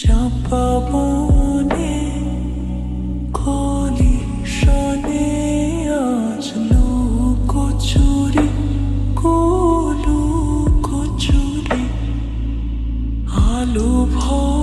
চাপা বনে কলি শনে আজ লোক চুরি কলু কচুরি আলু ভর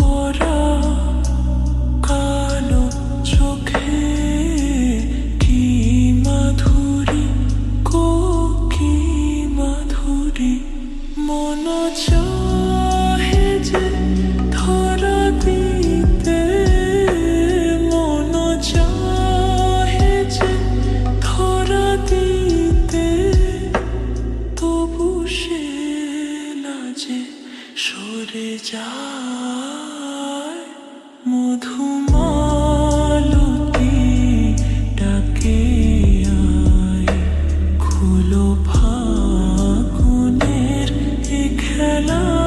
সরে যায় মধুমালতি ডাকে আয়। খুলো ফাগুনের খেলা